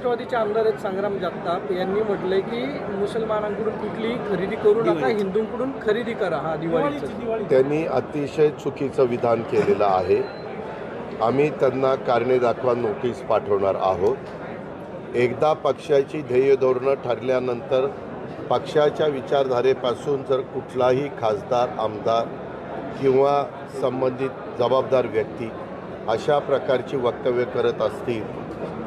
राष्ट्रवादीचे आमदार आहेत संग्राम जगताप. यांनी म्हटलंय की मुसलमानांकडून कुठलीही खरेदी करू नका हिंदूंकडून खरेदी करा हा दिवाळीचं. त्यांनी अतिशय चुकीचं विधान केलेलं आहे. आम्ही त्यांना कारणे दाखवा नोटीस पाठवणार आहोत. एकदा पक्षाची ध्येय धोरणं ठरल्यानंतर पक्षाच्या विचारधारेपासून जर कुठलाही खासदार आमदार किंवा संबंधित जबाबदार व्यक्ती अशा प्रकारची वक्तव्य करत असतील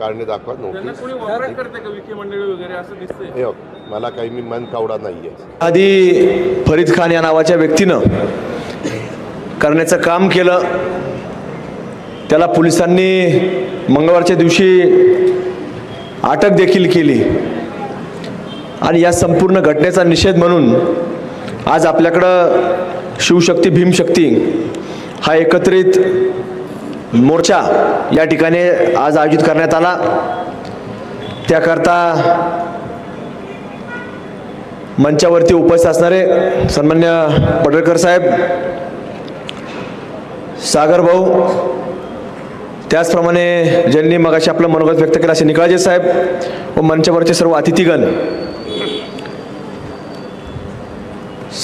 कारणे दाखवा त्यांना नोटीस कोणी वापर करते का विखे मंडळी वगैरे? असं दिसतंय. बघ, मला काही मी मन कावडा नाही आहे आधी फरीद खान या नावाच्या व्यक्तीनं करण्याचं काम केलं. त्याला पोलिसांनी मंगळवारच्या दिवशी अटक देखील केली. आणि या संपूर्ण घटनेचा निषेध म्हणून आज आपल्याकडं शिवशक्ती भीमशक्ती हा एकत्रित मोर्चा या ठिकाणी आज आयोजित करण्यात आला. त्याकरता मंचावरती उपस्थित असणारे सन्मान्य पडळकर साहेब सागर भाऊ त्याचप्रमाणे ज्यांनी मगाशी आपलं मनोगत व्यक्त केलं असे निकाळजे साहेब व मंचावरचे सर्व अतिथीगण.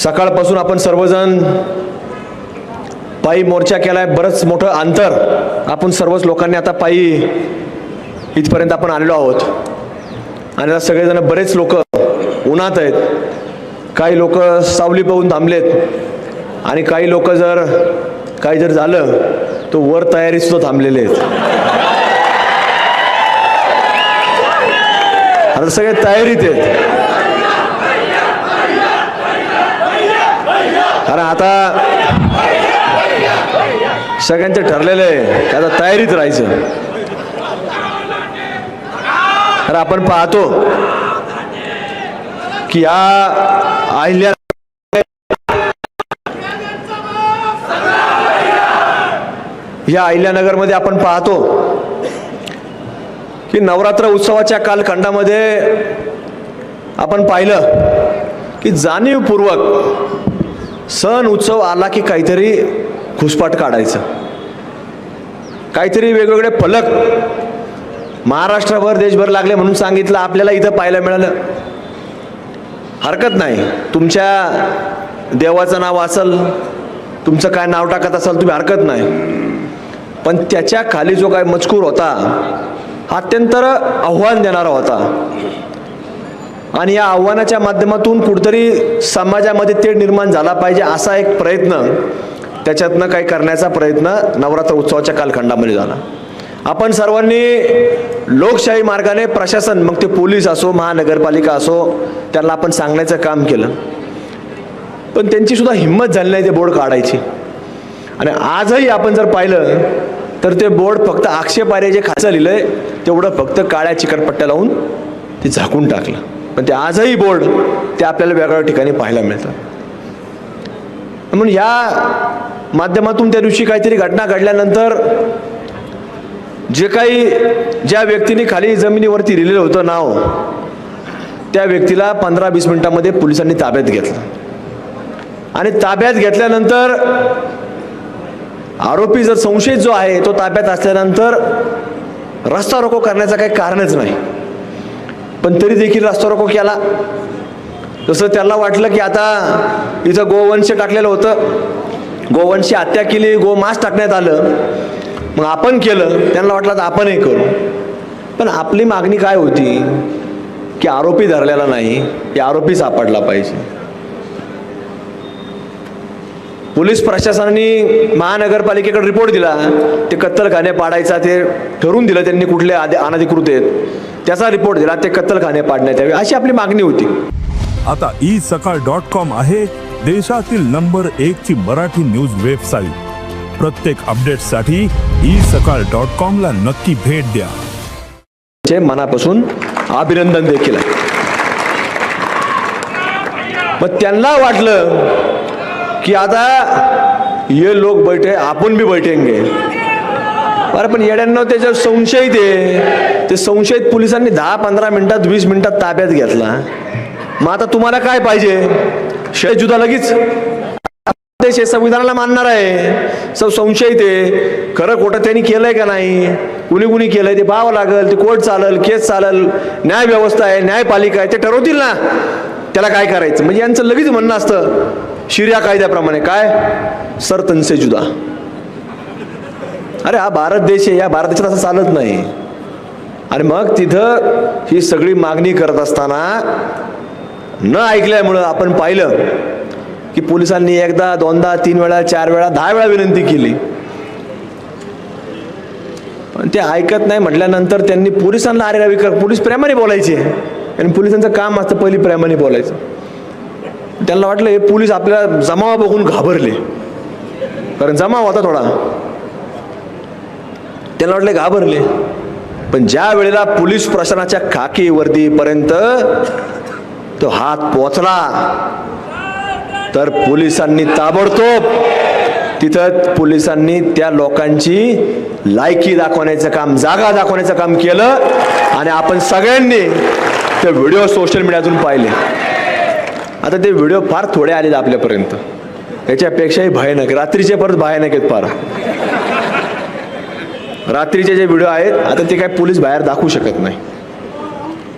सकाळपासून आपण सर्वजण पायी मोर्चा केलाय बरंच मोठं अंतर. आपण सर्वच लोकांनी आता पायी इथपर्यंत आपण आलेलो आहोत. आणि आता सगळेजण बरेच लोक उन्हात आहेत. काही लोक सावली पाहून थांबलेत. आणि काही लोक जर काही जर झालं तर वर तयारी सुद्धा थांबलेले आहेत. आता सगळे तयारीत आहेत. कारण आता सगळ्यांचं ठरलेलं आहे. त्याला आता तयारीत राहायचं? तर आपण पाहतो की या अहिल्या या अहिल्यानगरमध्ये आपण पाहतो की नवरात्र उत्सवाच्या कालखंडामध्ये आपण पाहिलं की जाणीवपूर्वक सण उत्सव आला की काहीतरी घुसपाट काढायचं. काहीतरी वेगवेगळे फलक महाराष्ट्रभर देशभर लागले म्हणून सांगितलं आपल्याला इथं पाहायला मिळालं. हरकत नाही. तुमच्या देवाचं नाव असेल तुमचं काय नाव टाकत असाल तुम्ही हरकत नाही. पण त्याच्याखाली जो काय मजकूर होता हा अत्यंत आव्हान देणारा होता. आणि या आव्हानाच्या माध्यमातून कुठतरी समाजामध्ये ते निर्माण झाला पाहिजे असा एक प्रयत्न त्याच्यातनं काही करण्याचा प्रयत्न नवरात्र उत्सवाच्या कालखंडामध्ये झाला. आपण सर्वांनी लोकशाही मार्गाने प्रशासन मग ते पोलीस असो महानगरपालिका असो त्यांना आपण सांगण्याचं काम केलं. पण त्यांची सुद्धा हिंमत झाली नाही ते बोर्ड काढायची. आणि आजही आपण जर पाहिलं तर ते बोर्ड फक्त आक्षेपारे जे खाचं आहे तेवढं फक्त काळ्या चिकटपट्ट्या लावून ते झाकून टाकलं. पण ते आजही बोर्ड ते आपल्याला वेगवेगळ्या ठिकाणी पाहायला मिळतं. म्हणून या माध्यमातून त्या दिवशी काहीतरी घटना घडल्यानंतर जे काही ज्या व्यक्तीने खाली जमिनीवरती लिहिलेलं होतं नाव त्या व्यक्तीला पंधरा वीस मिनिटामध्ये पोलिसांनी ताब्यात घेतलं. आणि ताब्यात घेतल्यानंतर आरोपी जर संशयित जो आहे तो ताब्यात असल्यानंतर रस्ता रोको करण्याचं काही कारणच नाही. पण तरी देखील रस्ता रोको केला. जसं त्याला वाटलं की आता इथं गोवंश टाकलेलं होतं. गोवंशी हत्या केली गोमांस टाकण्यात आलं. मग आपण केलं त्यांना वाटलं तर आपणही करू. पण आपली मागणी काय होती? की आरोपी धरलेला नाही की आरोपी सापडला पाहिजे. पोलीस प्रशासनाने महानगरपालिकेकडे रिपोर्ट दिला. ते कत्तलखाने पाडायचा ते ठरवून दिलं त्यांनी कुठले आदे अनधिकृत आहेत. त्याचा रिपोर्ट दिला ते कत्तलखाने पाडण्यात यावे. अशी आपली मागणी होती. आता ई सकाळ डॉट कॉम आहे देशातील नंबर एक ची मराठी न्यूज वेबसाईट. प्रत्येक अपडेटसाठी ई सकाळ डॉट कॉम ला नक्की भेट द्या. चे मनापासून अभिनंदन देखील आहे. मग त्यांना वाटलं की आता हे लोक बैठे आपण बी बैठेंगे. अरे पण येड्यांना त्याच्यावर संशयित आहे. ते संशयित पोलिसांनी दहा पंधरा मिनिटात वीस मिनिटात ताब्यात घेतला. मग आता तुम्हाला काय पाहिजे? शय जुदा लगेच. देश हे संविधानाला मानणार आहे. सब संशयित आहे. खरं खोटं त्यांनी केलंय का नाही? कुणी कुणी केलंय? ते पाहावं लागेल. ते कोर्ट चालल केस चालल. न्याय व्यवस्था आहे न्यायपालिका आहे. ते ठरवतील ना. त्याला काय करायचं? म्हणजे यांचं लगेच म्हणणं असतं. शिर्या कायद्याप्रमाणे. काय? सर तनसे जुदा. अरे हा भारत देश आहे. या भारत देशात असं चालत नाही. आणि मग तिथं ही सगळी मागणी करत असताना न ऐकल्यामुळं आपण पाहिलं की पोलिसांनी एकदा दोनदा तीन वेळा चार वेळा दहा वेळा विनंती केली. पण ते ऐकत नाही म्हटल्यानंतर त्यांनी पोलिसांना अरे रवी कर पोलीस प्रेमाने बोलायचे. आणि पोलिसांचं काम असतं पहिली प्रेमाने बोलायचं. त्यांना वाटलं हे पोलीस आपल्याला जमावा बघून घाबरले. कारण जमाव होता थोडा. त्यांना वाटले घाबरले. पण ज्या वेळेला पोलीस प्रशासनाच्या खाकी वर्दीपर्यंत तो हात पोचला तर पोलिसांनी ताबडतोब तिथं पोलिसांनी त्या लोकांची लायकी दाखवण्याचं काम जागा दाखवण्याचं काम केलं आणि आपण सगळ्यांनी ते व्हिडिओ सोशल मीडियातून पाहिले. आता ते व्हिडिओ फार थोडे आलेत आपल्यापर्यंत. याच्यापेक्षाही भयानक रात्रीचे परत भयानक आहेत फार. रात्रीचे जे व्हिडिओ आहेत आता ते काय पोलीस बाहेर दाखवू शकत नाही.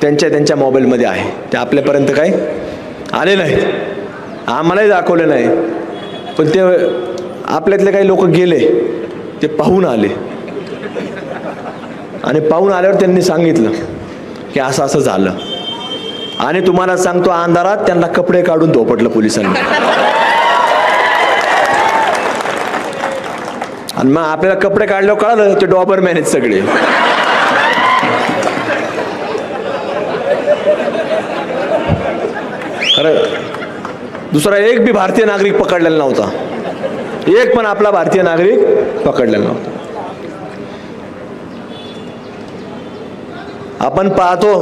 त्यांच्या त्यांच्या मोबाईलमध्ये आहे. ते आपल्यापर्यंत काय? आले नाहीत. आम्हालाही दाखवले नाही. पण ते आपल्यातले काही लोक गेले ते पाहून आले. आणि पाहून आल्यावर त्यांनी सांगितलं की असं असं झालं. आणि तुम्हाला सांगतो अंधारात त्यांना कपडे काढून धोपटलं पोलिसांनी. आणि मग आपल्याला कपडे काढल्यावर कळालं ते डॉबर मॅनेज आहेत सगळे. दुसरा एक बी भारतीय नागरिक पकडलेला नव्हता. एक पण आपला भारतीय नागरिक पकडलेला नव्हता. आपण पाहतो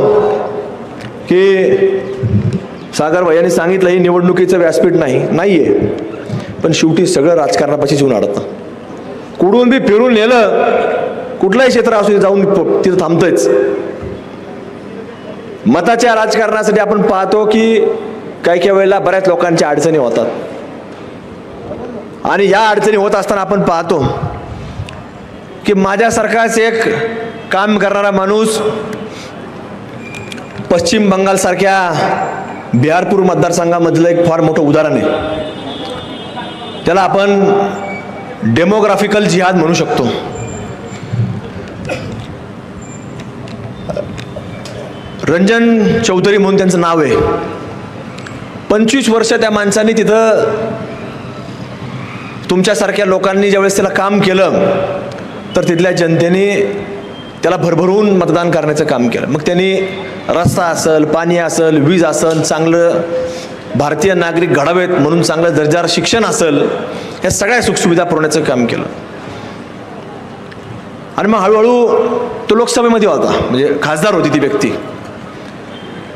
की सागर भैयाने सांगितलं ही निवडणुकीचं व्यासपीठ नाही नाहीये. पण शेवटी सगळं राजकारणापाशीच येऊन अडतं कुठून बी फिरून नेलं कुठलंही क्षेत्र असू जाऊन प- तिथं थांबतंयच. मताच्या राजकारणासाठी आपण पाहतो की काही काही वेळेला बऱ्याच लोकांच्या अडचणी होतात. आणि या अडचणी होत असताना आपण पाहतो की माझ्यासारखाच एक काम करणारा माणूस पश्चिम बंगालसारख्या बिहारपूर मतदारसंघामधलं एक फार मोठं उदाहरण आहे. त्याला आपण डेमोग्राफिकल जिहाद म्हणू शकतो. रंजन चौधरी म्हणून त्यांचं नाव आहे. पंचवीस वर्ष त्या माणसाने तिथं तुमच्यासारख्या लोकांनी ज्यावेळेस त्याला काम केलं तर तिथल्या जनतेने त्याला भरभरून मतदान करण्याचं काम केलं. मग त्यांनी रस्ता असेल पाणी असेल वीज असेल चांगलं भारतीय नागरिक घडावेत म्हणून चांगलं दर्जा शिक्षण असेल या सगळ्या सुखसुविधा पुरवण्याचं काम केलं. आणि मग हळूहळू तो लोकसभेमध्ये होता म्हणजे खासदार होती ती व्यक्ती.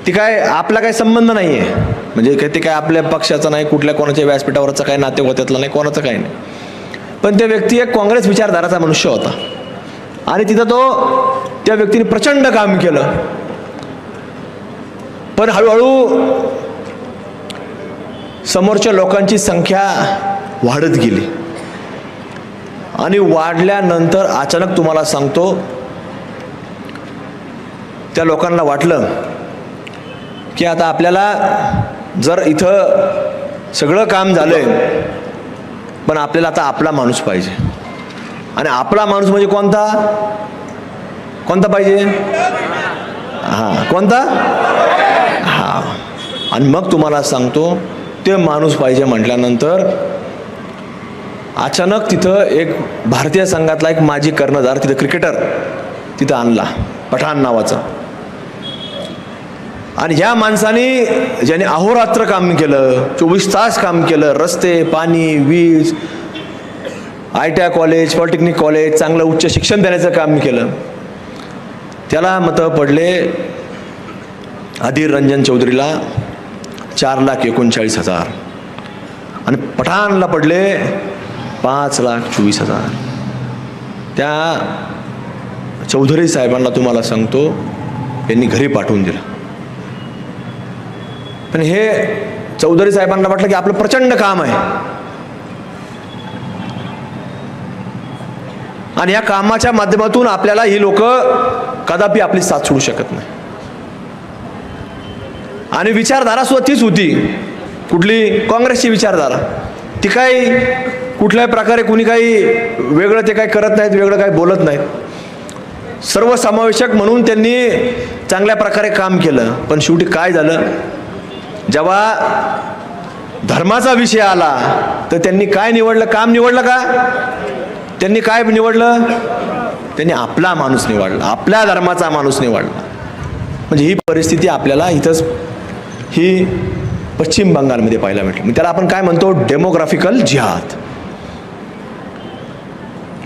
ती काय आपला काही संबंध नाही आहे म्हणजे काय ते काय आपल्या पक्षाचा नाही कुठल्या कोणाच्या व्यासपीठावरचा काही नातेवात्यातला नाही कोणाचं काही नाही. पण त्या व्यक्ती एक काँग्रेस विचारधाराचा मनुष्य होता. आणि तिथं तो त्या व्यक्तीने प्रचंड काम केलं. पण हळूहळू समोरच्या लोकांची संख्या वाढत गेली. आणि वाढल्यानंतर अचानक तुम्हाला सांगतो त्या लोकांना वाटलं की आता आपल्याला जर इथं सगळं काम झालंय पण आपल्याला आता आपला माणूस पाहिजे. आणि आपला माणूस म्हणजे कोणता? कोणता पाहिजे? हां कोणता? आणि मग तुम्हाला सांगतो ते माणूस पाहिजे म्हटल्यानंतर अचानक तिथं एक भारतीय संघातला एक माजी कर्णधार तिथं क्रिकेटर तिथं आणला पठाण नावाचा. आणि ह्या माणसाने ज्याने अहोरात्र काम केलं चोवीस तास काम केलं रस्ते पाणी वीज I T I college polytechnic college चांगलं उच्च शिक्षण देण्याचं काम केलं त्याला मतं पडले अधीर रंजन चौधरीला चार लाख एकोणचाळीस हजार. आणि पठाणला पडले पाच लाख चोवीस हजार. त्या चौधरी साहेबांना तुम्हाला सांगतो यांनी घरी पाठवून दिलं. पण हे चौधरी साहेबांना वाटलं की आपलं प्रचंड काम आहे. आणि या कामाच्या माध्यमातून आपल्याला ही लोक कदापि आपली साथ सोडू शकत नाही. आणि विचारधारा सुद्धा तीच होती. कुठली काँग्रेसची विचारधारा. ती काही कुठल्याही प्रकारे कुणी काही वेगळं ते काही करत नाहीत वेगळं काही बोलत नाहीत. सर्वसमावेशक म्हणून त्यांनी चांगल्या प्रकारे काम केलं. पण शेवटी काय झालं? जेव्हा धर्माचा विषय आला तर त्यांनी काय निवडलं? काम निवडलं का? त्यांनी काय निवडलं? त्यांनी आपला माणूस निवडला आपल्या धर्माचा माणूस निवडला. म्हणजे ही परिस्थिती आपल्याला इथंच ही पश्चिम बंगालमध्ये पाहायला भेटली. मग त्याला आपण काय म्हणतो? डेमोग्राफिकल जिहाद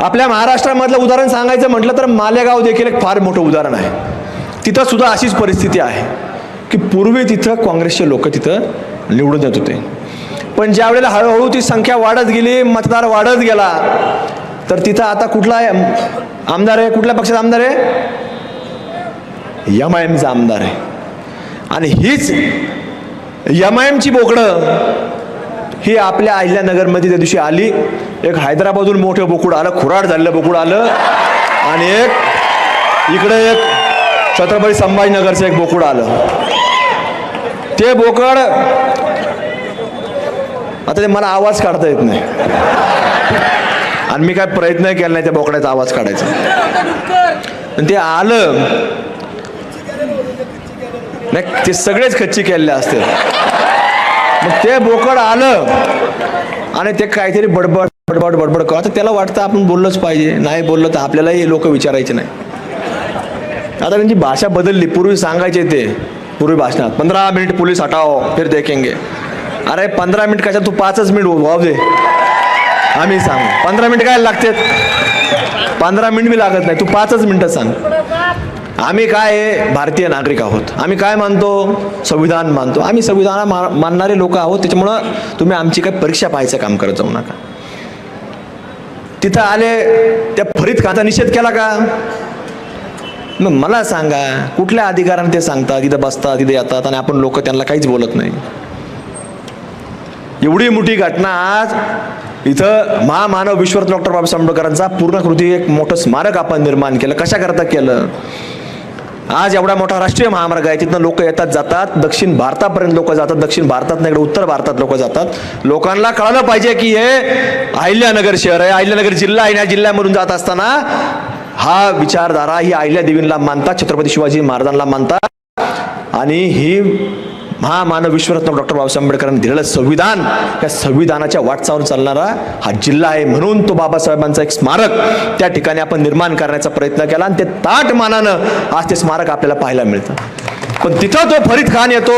आपल्या महाराष्ट्रामधलं उदाहरण सांगायचं म्हटलं तर मालेगाव देखील एक फार मोठं उदाहरण आहे. तिथं सुद्धा अशीच परिस्थिती आहे. की पूर्वी तिथं काँग्रेसचे लोक तिथं निवडून येत होते. पण ज्या वेळेला हळूहळू ती संख्या वाढत गेली मतदार वाढत गेला तर तिथं आता कुठला आहे? आमदार आहे कुठल्या पक्षाचा आमदार आहे? एम आय एमचा आमदार आहे. आणि हीच एम आय एमची बोकडं ही आपल्या अहिल्यानगरमध्ये त्या दिवशी आली. एक हैदराबादून मोठं बोकुड आलं खुराड झालेलं बोकुड आलं. आणि एक इकडे एक छत्रपती संभाजीनगरचं एक बोकुड आलं. ते बोकड. आता ते मला आवाज काढता येत नाही. आणि मी काय प्रयत्न केला नाही त्या बोकड्याचा आवाज काढायचा. आणि ते आलं. नाही ते सगळेच खच्ची केलेले असते मग ते बोकड आलं. आणि ते काहीतरी बडबड बडबड बडबड कर आता त्याला वाटतं आपण बोललंच पाहिजे. नाही बोललं तर आपल्यालाही लोक विचारायचे नाही. आता त्यांची भाषा बदलली. पूर्वी सांगायचे ते. पूर्वी भाषणात. पंधरा मिनिट पोलीस हटाओ फिर देखेंगे. अरे पंधरा मिनिट कशा तू पाचच मिनिट हो, वाव दे. आम्ही सांग. पंधरा मिनिट काय लागतात? पंधरा मिनिट बी लागत नाही. तू पाचच मिनिटं सांग. आम्ही काय आहे? भारतीय नागरिक आहोत? आम्ही काय मानतो? संविधान मानतो. आम्ही संविधान मा मानणारे लोक आहोत. त्याच्यामुळं तुम्ही आमची काय परीक्षा पाहायचं काम करत जाऊ नका. तिथं आले त्या फरीत खाता निषेध केला का? मग मला सांगा कुठल्या अधिकाराने ते सांगतात तिथं बसतात तिथे येतात आणि आपण लोक त्यांना काहीच बोलत नाही? एवढी मोठी घटना आज इथं महामानव विश्वरत्न डॉक्टर बाबासाहेब आंबेडकरांचा पूर्णकृती एक मोठं स्मारक आपण निर्माण केलं. कशाकरता केलं? आज एवढा मोठा राष्ट्रीय महामार्ग आहे तिथनं लोक येतात जातात. दक्षिण भारतापर्यंत लोक जातात दक्षिण भारतात इकडे उत्तर भारतात लोक जातात. लोकांना कळलं पाहिजे की हे अहिल्यानगर शहर आहे अहिल्यानगर जिल्हा आहे या जिल्ह्यामधून जात असताना हा विचारधारा ही अहिल्या देवींना मानतात छत्रपती शिवाजी महाराजांना मानतात. आणि ही महामानव विश्वरत्न डॉक्टर बाबासाहेब आंबेडकरांनी दिलेलं संविधान या संविधानाच्या वाटचावर चालणारा हा जिल्हा आहे म्हणून तो बाबासाहेबांचा एक स्मारक त्या ठिकाणी आपण निर्माण करण्याचा प्रयत्न केला आणि ते ताट मानानं आज ते स्मारक आपल्याला पाहायला मिळतं. पण तिथं तो फरीद खान येतो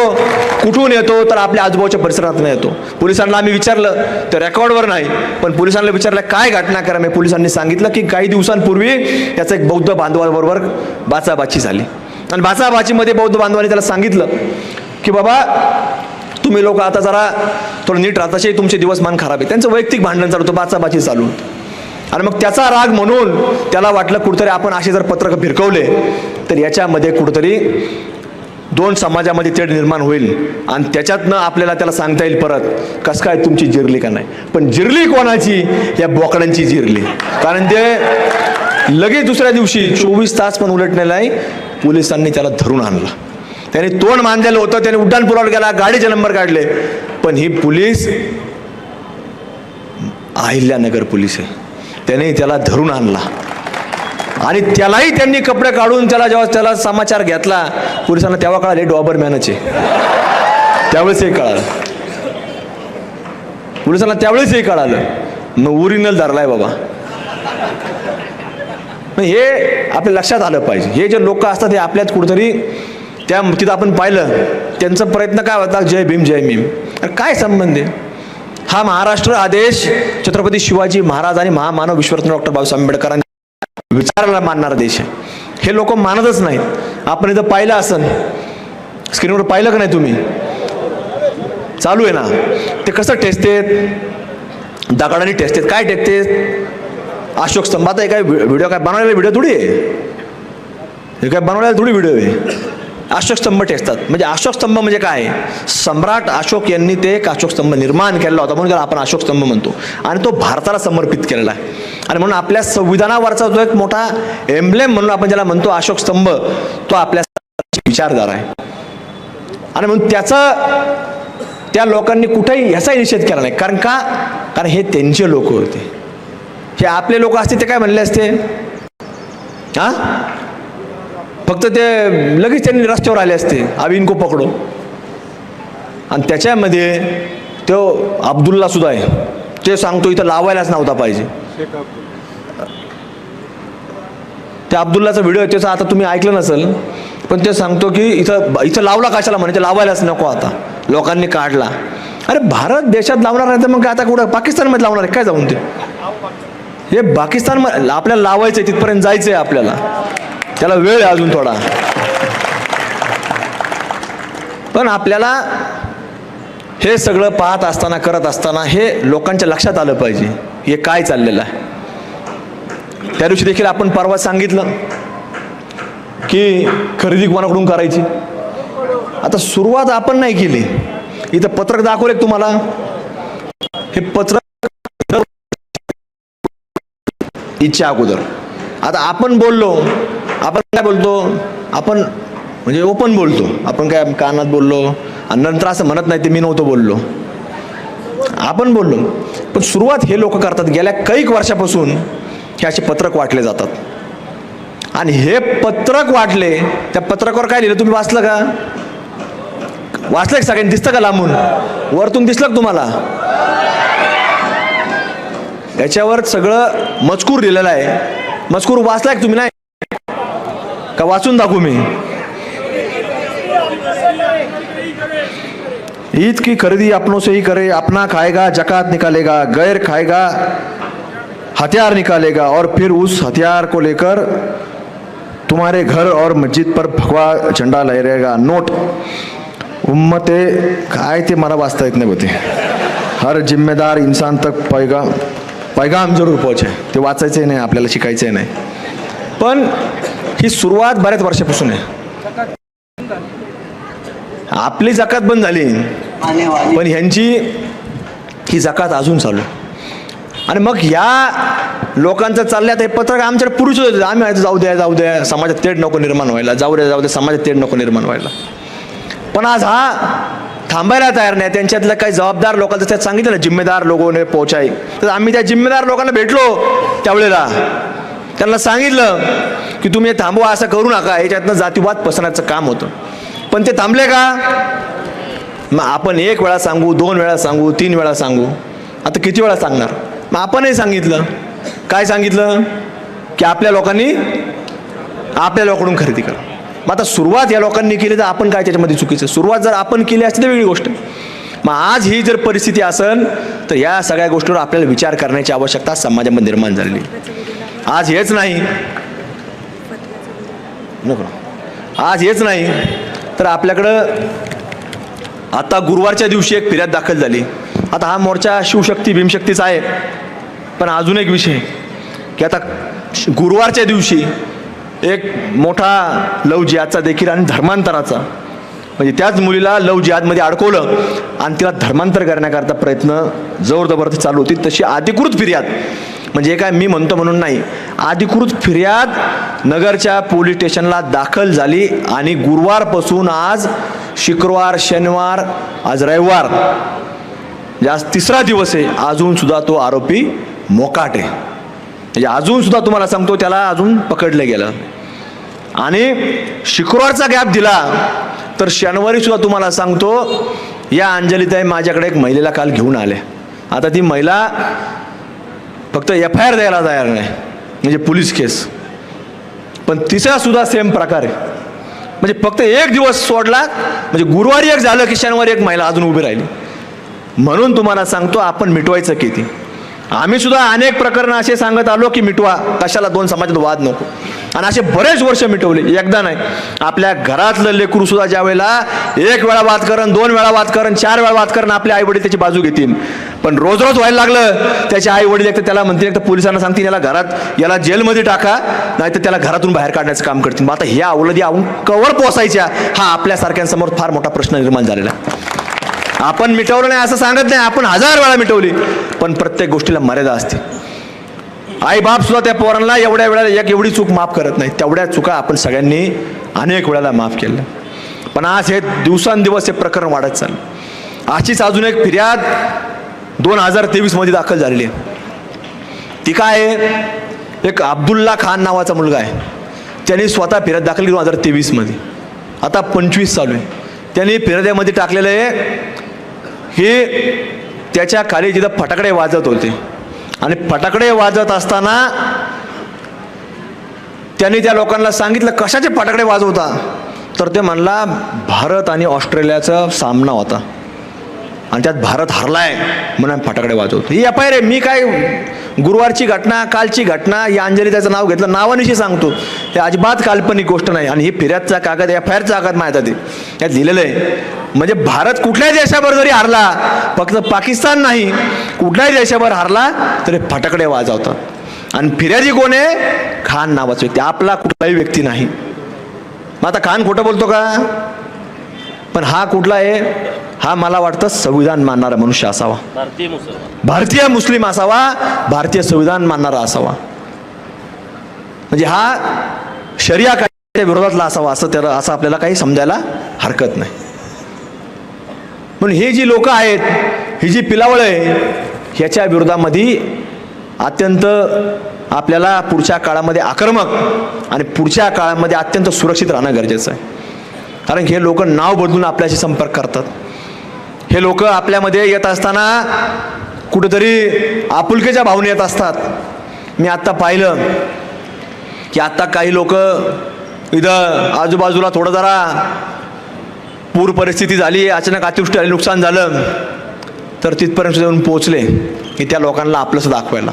कुठून येतो तर आपल्या आजूबाजूच्या परिसरातून येतो. पोलिसांना आम्ही विचारलं तर रेकॉर्डवर नाही. पण पोलिसांना विचारलं काय घटना करा? मी पोलिसांनी सांगितलं की काही दिवसांपूर्वी त्याचं एक बौद्ध बांधवाबरोबर बाचाबाची झाली. आणि बाचाबाचीमध्ये बौद्ध बांधवांनी त्याला सांगितलं की बाबा तुम्ही लोक आता जरा थोडं नीट राहा तसे तुमचे दिवस मान खराब आहे त्यांचं वैयक्तिक भांडण चालू होतं बाचाबाची चालू आणि मग त्याचा राग म्हणून त्याला वाटलं कुठंतरी आपण असे जर पत्रक भिरकवले तर याच्यामध्ये कुठंतरी दोन समाजामध्ये तेढ निर्माण होईल आणि त्याच्यातनं आपल्याला त्याला सांगता येईल परत कसं काय तुमची जिरली का नाही? पण जिरली कोणाची? या बोकडांची जिरली. कारण ते लगेच दुसऱ्या दिवशी चोवीस तास पण उलटले पोलिसांनी त्याला धरून आणलं. त्याने तोंड मानलेलं होतं त्याने उड्डाण गेला गाडीचे नंबर काढले. पण ही पोलीस अहिल्यानगर पोलीस आहे. त्याने त्याला धरून आणला. आणि त्यालाही त्यांनी कपडे काढून त्याला जेव्हा त्याला समाचार घेतला पोलिसांना तेव्हा कळाले डॉबर मॅनचे त्यावेळेस हे कळालं. पोलिसांना त्यावेळेस हे कळालं. मग ओरिजिनल धरलाय बाबा. हे आपल्या लक्षात आलं पाहिजे. हे जे लोक असतात हे आपल्यात कुठंतरी त्या तिथं आपण पाहिलं त्यांचा प्रयत्न काय होता? जय भीम जय भीम. अरे काय संबंध आहे? हा महाराष्ट्र आदेश छत्रपती शिवाजी महाराज आणि महामानव विश्वरत्न डॉक्टर बाबासाहेब आंबेडकरांनी विचारायला मानणारा देश आहे. हे लोक मानतच नाहीत. आपण इथं पाहिलं असन. स्क्रीनवर पाहिलं का नाही तुम्ही? चालू आहे ना. ते कसं टेचतेत दगडाने टेचतेत काय टेकतेत? अशोक स्तंभात आहे काय? व्हिडिओ काय बनवलेला व्हिडिओ थोडी आहे? हे काय बनवलेला थोडी व्हिडिओ आहे? अशोक स्तंभ म्हणजे अशोकस्तंभ म्हणजे काय? सम्राट अशोक यांनी ते एक अशोक स्तंभ निर्माण केलेला होता म्हणून आपण अशोक स्तंभ म्हणतो. आणि तो भारताला समर्पित केलेला आहे. आणि म्हणून आपल्या संविधानावरचा जो एक मोठा एम्ब्लेम म्हणून आपण ज्याला म्हणतो अशोक स्तंभ तो आपल्या विचारधारा आहे. आणि म्हणून त्याचं त्या लोकांनी कुठेही ह्याचाही निषेध केला नाही. कारण का? कारण हे त्यांचे लोक होते. हे आपले लोक असते ते काय म्हणले असते? हा? फक्त ते लगेच त्यांनी रस्त्यावर आले असते अविन पकडो आणि त्याच्यामध्ये तो अब्दुल्ला सुद्धा आहे. ते सांगतो इथं लावायलाच नव्हता पाहिजे. त्या अब्दुल्लाचा व्हिडिओ आहे त्याचा आता तुम्ही ऐकलं नसेल पण ते सांगतो की इथं इथं लावला कशाला म्हणे ते लावायलाच नको आता. लोकांनी काढला. अरे भारत देशात लावणार नाही तर मग आता कुठं? पाकिस्तानमध्ये लावणार आहे काय जाऊन ते? हे पाकिस्तान आपल्याला लावायचं आहे तिथपर्यंत जायचं आहे आपल्याला. त्याला वेळ आहे अजून थोडा. पण आपल्याला हे सगळं पाहत असताना करत असताना हे लोकांच्या लक्षात आलं पाहिजे हे काय चाललेलं आहे. त्या दिवशी देखील आपण परवा सांगितलं की खरेदी कोणाकडून करायची? आता सुरुवात आपण नाही केली. इथं पत्रक दाखवले तुम्हाला. हे पत्रक इच्छा अगोदर. आता आपण बोललो आपण काय बोलतो? आपण म्हणजे ओपन बोलतो. आपण काय कानात बोललो आणि नंतर असं म्हणत नाही ते मी नव्हतं बोललो. आपण बोललो. पण सुरुवात हे लोक करतात. गेल्या कैक वर्षापासून हे असे पत्रक वाटले जातात. आणि हे पत्रक वाटले त्या पत्रकावर काय लिहिलं? तुम्ही वाचलं का? वाचलं का सगळ्यांनी? दिसतं का लांबून? वरतून दिसलं का तुम्हाला? याच्यावर सगळं मजकूर लिहिलेलं आहे. मजकूर वाचलाय का तुम्ही? नाही. का वाचून दाखवू मी? ईद की खरीदी अपनों से ही करे अपना खाएगा जक़ात निकालेगा गैर खाएगा हथियार निकालेगा और फिर उस हथियार को लेकर तुम्हारे घर और मस्जिद पर भगवा झंडा लहरेगा। नोट उम्मते काय ते मला वाचता येत नाही होते हर जिम्मेदार इन्सान तक पैगा पैगाम जरूर पोहोचे। ते वाचायचे नाही आपल्याला शिकायचंही नाही। पण ही सुरुवात बऱ्याच वर्षापासून आहे. आपली जकात बंद झाली. पण ह्यांची ही जकात अजून चालू आणि मग या लोकांचं चालल्यात हे पत्रक आमच्याकडे पुरुष होते. आम्ही म्हणायचो जाऊ द्या जाऊ द्या समाजात तेढ नको निर्माण व्हायला. जाऊ द्या जाऊ द्या समाजात तेढ नको निर्माण व्हायला. पण आज हा थांबायला तयार नाही. त्यांच्यातल्या काही जबाबदार लोकांचं त्यात सांगितलं ना जिम्मेदार लोकोने पोहोचाय. तर आम्ही त्या जिम्मेदार लोकांना भेटलो त्यावेळेला. त्यांना सांगितलं की तुम्ही हे थांबवा असं करू नका. याच्यातनं जातीवाद पसरण्याचं काम होतं. पण ते थांबले का? मग आपण एक वेळा सांगू दोन वेळा सांगू तीन वेळा सांगू. आता किती वेळा सांगणार? मग आपणही सांगितलं. काय सांगितलं? की आपल्या लोकांनी आपल्या लोकांकडून खरेदी करा. मग आता सुरुवात या लोकांनी केली तर आपण काय त्याच्यामध्ये चुकीचं? सुरुवात जर आपण केली असती तर वेगळी गोष्ट. मग आज ही जर परिस्थिती असेल तर या सगळ्या गोष्टीवर आपल्याला विचार करण्याची आवश्यकता समाजामध्ये निर्माण झालेली आहे. आज हेच नाही. नको. आज हेच नाही. तर आपल्याकडं आता गुरुवारच्या दिवशी एक फिर्याद दाखल झाली. आता हा मोर्चा शिवशक्ती भीमशक्तीचा आहे पण अजून एक विषय. की आता श- गुरुवारच्या दिवशी एक मोठा लव जिहादचा देखील आणि धर्मांतराचा म्हणजे त्याच मुलीला लव जिहादमध्ये अडकवलं आणि तिला धर्मांतर करण्याकरता प्रयत्न जोर चालू होती तशी अधिकृत फिर्याद म्हणजे काय मी म्हणतो म्हणून नाही. अधिकृत फिर्याद नगरच्या पोलीस स्टेशनला दाखल झाली आणि गुरुवारपासून आज शुक्रवार शनिवार आज रविवार म्हणजे आज तिसरा दिवस आहे अजून सुद्धा तो आरोपी मोकाट आहे. म्हणजे अजून सुद्धा तुम्हाला सांगतो त्याला अजून पकडलं गेलं. आणि शुक्रवारचा गॅप दिला तर शनिवारी सुद्धा तुम्हाला सांगतो या अंजलीताई माझ्याकडे एक महिलेला काल घेऊन आले. आता ती महिला फक्त एफ आय आर द्यायला तयार नाही. म्हणजे पोलीस केस. पण तिसरासुद्धा सेम प्रकार आहे. म्हणजे फक्त एक दिवस सोडला म्हणजे गुरुवारी एक झालं की शनिवारी एक महिला अजून उभी राहिली. म्हणून तुम्हाला सांगतो आपण मिटवायचं किती? आम्ही सुद्धा अनेक प्रकरणं असे सांगत आलो की मिटवा. कशाला दोन समाजात वाद नको. आणि असे बरेच वर्ष मिटवले. एकदा नाही. आपल्या घरातलं लेकरू सुद्धा ज्या वेळेला एक वेळा वाद करण दोन वेळा वाद करण चार वेळा वाद करण आपले आई वडील त्याची बाजू घेतील. पण रोज रोज व्हायला लागलं त्याचे आई वडील एक तर त्याला म्हणतील एक तर पोलिसांना सांगतील याला घरात याला जेलमध्ये टाका नाही तर त्याला घरातून बाहेर काढण्याचं काम करतील. मग आता ह्या अवलदी आवून कवर पोसायच्या हा आपल्यासारख्यांसमोर फार मोठा प्रश्न निर्माण झालेला आपण मिटवलं नाही असं सांगत नाही आपण हजार वेळा मिटवली पण प्रत्येक गोष्टीला मर्यादा असते. आई बाप सुद्धा त्या पोरांना एवढ्या वेळेला एक एवढी चूक माफ करत नाही. तेवढ्या चुका आपण सगळ्यांनी अनेक वेळेला माफ केल्या. पण आज हे दिवसांदिवस हे प्रकरण वाढत चाललं. अशीच अजून एक फिर्याद दोन हजार तेवीसमध्ये दाखल झालेली आहे. ती काय आहे? एक अब्दुल्ला खान नावाचा मुलगा आहे. त्यांनी स्वतः फिर्याद दाखल केली दोन हजार तेवीसमध्ये आता पंचवीस चालू आहे. त्यांनी फिर्याद्यामध्ये टाकलेलं आहे हे त्याच्याखाली जिथं फटाकडे वाजत होते आणि फटाकडे वाजत असताना त्यांनी त्या लोकांना सांगितलं कशाचे फटाकडे वाजवता? तर ते म्हणला भारत आणि ऑस्ट्रेलियाचा सामना होता आणि त्यात भारत हरलाय म्हणून फटाकडे वाजवतो. ही अपाय रे मी काय गुरुवारची घटना कालची घटना या अंजली त्याचं नाव घेतलं नावानिशी सांगतो. हे अजिबात काल्पनिक गोष्ट नाही आणि ही फिर्यादचा कागद एफ आय आरचा कागद माहीत यात लिहिलेलं आहे म्हणजे भारत कुठल्याही देशावर जरी हारला फक्त पाकिस्तान नाही कुठल्याही देशावर हारला तरी फटाकडे वाजवतात. आणि फिर्यादी कोण आहे? खान नावाचा व्यक्ती. आपला कुठलाही व्यक्ती नाही. मग आता खान खोटं बोलतो का? पण हा कुठला आहे? हा मला वाटतं संविधान मानणारा मनुष्य असावा. भारतीय मुस्लिम असावा भारतीय संविधान मानणारा असावा. म्हणजे हा शरिया कायद्याच्या विरोधातला असावा असं त्याला असं आपल्याला काही समजायला हरकत नाही. म्हणून हे जी लोक आहेत ही जी पिलावळ आहे ह्याच्या विरोधामध्ये अत्यंत आपल्याला पुढच्या काळामध्ये आक्रमक आणि पुढच्या काळामध्ये अत्यंत सुरक्षित राहणं गरजेचं आहे. कारण हे लोक नाव बदलून आपल्याशी संपर्क करतात. हे लोक आपल्यामध्ये येत असताना कुठंतरी आपुलकीच्या भावने येत असतात. मी आत्ता पाहिलं की आत्ता काही लोक इथं आजूबाजूला थोडं जरा पूर परिस्थिती झाली अचानक अतिवृष्टी आली नुकसान झालं तर तिथपर्यंत येऊन पोहोचले की त्या लोकांना आपलंसं दाखवायला.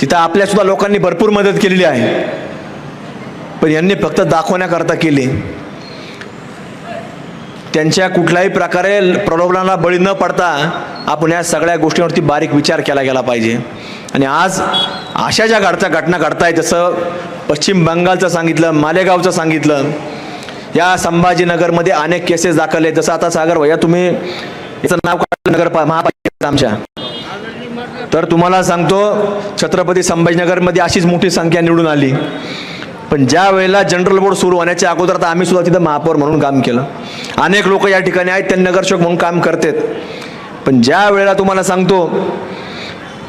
तिथं आपल्यासुद्धा लोकांनी भरपूर मदत केलेली आहे. पण यांनी फक्त दाखवण्याकरता केली. त्यांच्या कुठल्याही प्रकारे प्रलोभनाला बळी न पडता आपण या सगळ्या गोष्टींवरती बारीक विचार केला गेला पाहिजे. आणि आज अशा ज्या घडत्या घटना घडताय जसं पश्चिम बंगालचं सांगितलं मालेगावचं सांगितलं या संभाजीनगरमध्ये अनेक केसेस दाखल आहेत. जसं आता सागर भैया तुम्ही याचं नाव नगर महापालिका आमच्या. तर तुम्हाला सांगतो छत्रपती संभाजीनगरमध्ये अशीच मोठी संख्या निवडून आली. पण ज्या वेळेला जनरल बोर्ड सुरू होण्याच्या अगोदर आता आम्ही सुद्धा तिथं महापौर म्हणून काम केलं. अनेक लोक या ठिकाणी आहेत ते नगरसेवक म्हणून काम करतात. पण ज्या वेळेला तुम्हाला सांगतो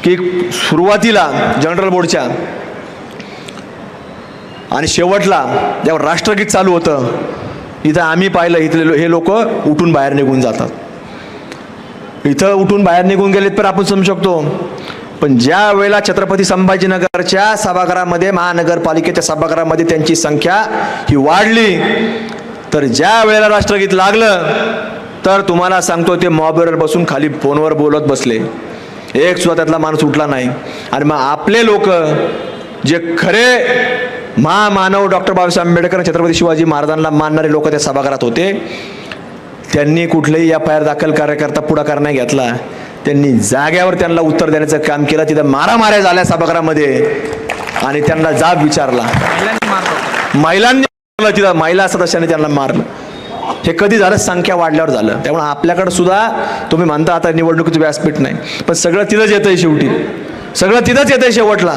की सुरुवातीला जनरल बोर्डच्या आणि शेवटला जेव्हा राष्ट्रगीत चालू होतं इथं आम्ही पाहिलं इथले हे लोक उठून बाहेर निघून जातात. इथं उठून बाहेर निघून गेलेत तर आपण समजू शकतो. पण ज्या वेळेला छत्रपती संभाजीनगरच्या सभागृहामध्ये महानगरपालिकेच्या सभागृहामध्ये त्यांची संख्या ही वाढली तर ज्या वेळेला राष्ट्रगीत लागलं तर तुम्हाला सांगतो ते मॉबवर बसून खाली फोनवर बोलत बसले. एक सुद्धा त्यातला माणूस उठला नाही. आणि मग आपले लोक जे खरे महामानव डॉक्टर बाबासाहेब आंबेडकर छत्रपती शिवाजी महाराजांना मानणारे लोक त्या सभागृहात होते. त्यांनी कुठलेही एफ आय आर दाखल करता पुढाकार नाही घेतला. त्यांनी जाग्यावर त्यांना उत्तर देण्याचं काम केलं. तिथं मारामाऱ्या झाल्या सभागृहामध्ये आणि त्यांना जाब विचारला. महिलांनी तिथं. महिला सदस्यांनी त्यांना मारलं. हे कधी झालं? संख्या वाढल्यावर झालं. त्यामुळे आपल्याकडे सुद्धा तुम्ही म्हणता आता निवडणुकीचं व्यासपीठ नाही. पण सगळं तिथंच येतंय शेवटी. सगळं तिथंच येतंय शेवटला.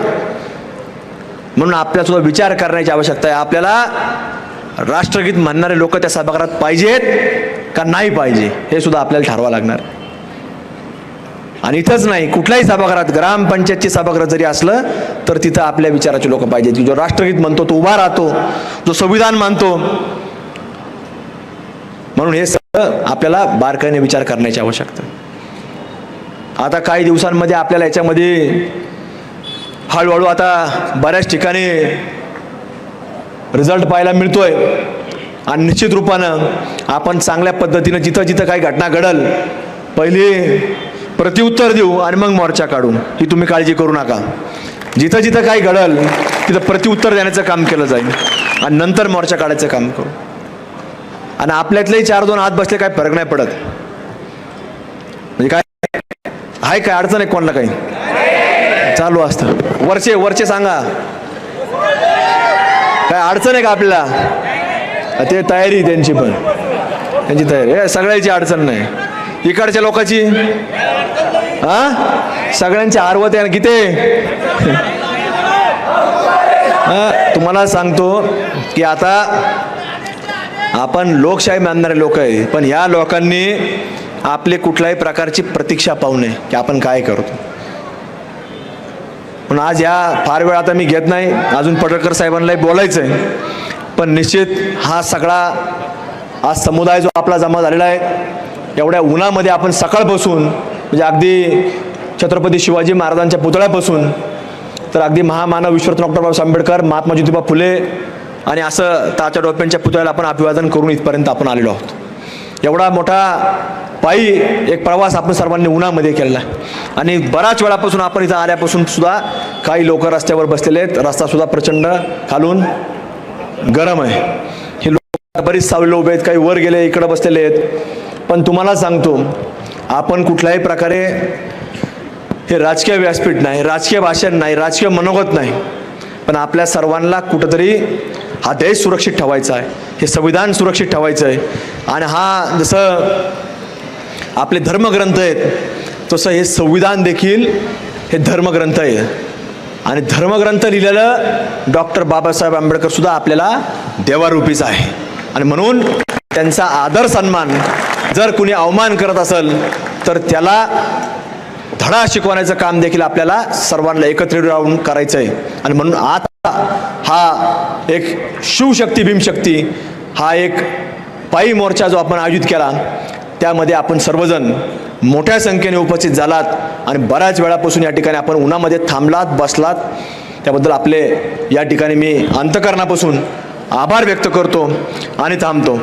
म्हणून आपल्यासोबत विचार करण्याची आवश्यकता आहे. आपल्याला राष्ट्रगीत म्हणणारे लोक त्या सभागृहात पाहिजेत का नाही पाहिजे हे सुद्धा आपल्याला ठरवा लागणार. आणि इथंच नाही कुठल्याही सभागृहात ग्रामपंचायतची सभागृह जरी असलं तर तिथं आपल्या विचाराचे लोक पाहिजेत. की जो राष्ट्रगीत म्हणतो तो उभा राहतो जो संविधान मानतो. म्हणून हे सगळं आपल्याला बारकाईने विचार करण्याची आवश्यकता आता काही दिवसांमध्ये आपल्याला याच्यामध्ये हळूहळू आता बऱ्याच ठिकाणी रिझल्ट पाहायला मिळतोय. आणि निश्चित रूपानं आपण चांगल्या पद्धतीनं जिथं जिथं काही घटना घडल पहिली प्रतिउत्तर देऊ आणि मग मोर्चा काढू ही तुम्ही काळजी करू नका. जिथं जिथं काही घडल तिथं प्रतिउत्तर देण्याचं काम केलं जाईल. आणि नंतर मोर्चा काढायचं काम करू. आणि आपल्यातलेही चार दोन हात बसले काय फरक नाही पडत. म्हणजे काय आहे काय अडचण आहे कोणाला काही? चालू असतं. वरचे वरचे सांगा. काय अडचण आहे का आपल्याला? ते तयारी त्यांची पण. त्यांची तयारी. सगळ्यांची सगळ्याची अडचण नाही. इकडच्या लोकांची? हा? सगळ्यांची आरवत आहे ना किती? हा, तुम्हाला सांगतो की आता आपण लोकशाही मानणारे लोक आहे पण या लोकांनी आपले कुठल्याही प्रकारची प्रतीक्षा पाहू नये की आपण काय करतो. पण आज या फार वेळ आता मी घेत नाही. अजून पटळकर साहेबांनाही बोलायचं आहे पण निश्चित हा सगळा आज समुदाय जो आपला जमा झालेला आहे एवढ्या उन्हामध्ये आपण सकाळपासून म्हणजे अगदी छत्रपती शिवाजी महाराजांच्या पुतळ्यापासून तर अगदी महामानव विश्वरत्न डॉक्टर बाबासाहेब आंबेडकर महात्मा ज्योतिबा फुले आणि असं ताच्या डोप्यांच्या पुतळ्याला आपण अभिवादन करून इथपर्यंत आपण आलेलो आहोत. एवढा मोठा पायी एक प्रवास आपण सर्वांनी उन्हामध्ये केलेला आणि बऱ्याच वेळापासून आपण इथं आल्यापासून सुद्धा काही लोक रस्त्यावर बसलेले आहेत. रस्तासुद्धा प्रचंड खालून गरम आहे. हे लोक बरीच सावले उभे आहेत काही वर गेले इकडं बसलेले आहेत. पण तुम्हाला सांगतो आपण कुठल्याही प्रकारे हे राजकीय व्यासपीठ नाही राजकीय भाषण नाही राजकीय मनोगत नाही. पण आपल्या सर्वांना कुठंतरी हा देश सुरक्षित ठेवायचा आहे हे संविधान सुरक्षित ठेवायचं आहे. आणि हा जसं आपले धर्मग्रंथ आहेत तसं हे संविधान देखील हे धर्मग्रंथ आहे. आणि धर्मग्रंथ लिहिलेलं डॉक्टर बाबासाहेब आंबेडकर सुद्धा आपल्याला देवारूपीच आहे. आणि म्हणून त्यांचा आदर सन्मान जर कुणी अवमान करत असेल तर त्याला धडा शिकवण्याचं काम देखील आपल्याला सर्वांना एकत्रित राहून करायचं आहे आणि म्हणून आज हा एक शिवशक्ती भीमशक्ती हा एक पायी मोर्चा जो आपण आयोजित केला त्यामध्ये आपण सर्वजण मोठ्या संख्येने उपस्थित झालात आणि बऱ्याच वेळापासून या ठिकाणी आपण उन्हामध्ये थांबलात बसलात. त्याबद्दल आपले या ठिकाणी मी अंतकरणापासून आभार व्यक्त करतो आणि थांबतो.